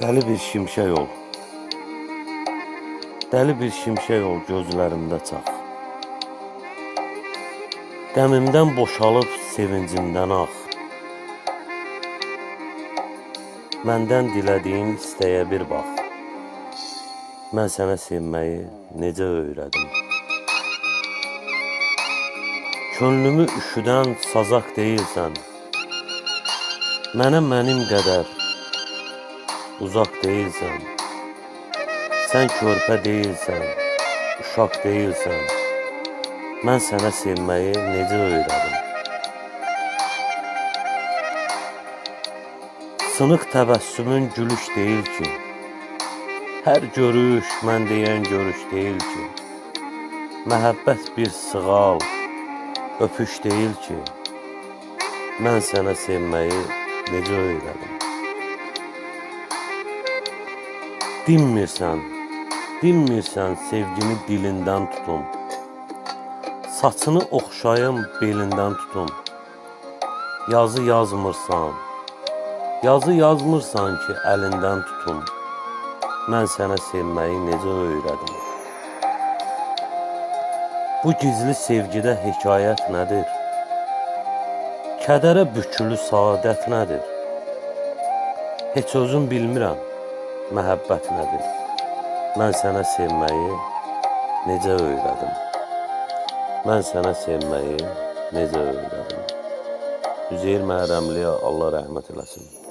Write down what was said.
Deli bir şimşek ol. Deli bir şimşek ol gözlərimdə çax. Qəmimdən boşalıb sevincimdən ax. Məndən dilədiyin istəyə bir bax. Mən sənə sevməyi necə öyrədim? Könlümü üşüdən sazaq deyilsən. Mənə mənim qədər uzaq deyilsən. Sən körpə deyilsən, uşaq deyilsən. Mən sənə sevməyi necə öyrədim? Sınıq təbəssümün gülüş deyil ki. Hər görüş mən deyən görüş deyil ki. Məhəbbət bir sığal, öpüş deyil ki. Mən sənə sevməyi necə öyrədim? Dinmirsən, dinmirsən sevgini dilindən tutum. Saçını oxşayım belindən tutum. Yazı yazmırsan, yazı yazmırsan ki əlindən tutum. Mən sənə sevməyi necə öyrədim? Bu gizli sevgidə hekayət nədir? Kədərə bükülü saadət nədir? Heç özüm bilmirəm məhəbbət nədir? Mən sənə sevməyi necə öyrədim? Mən sənə sevməyi necə öyrədim? Üzeyir Məhrəmliyə Allah rəhmət eləsin.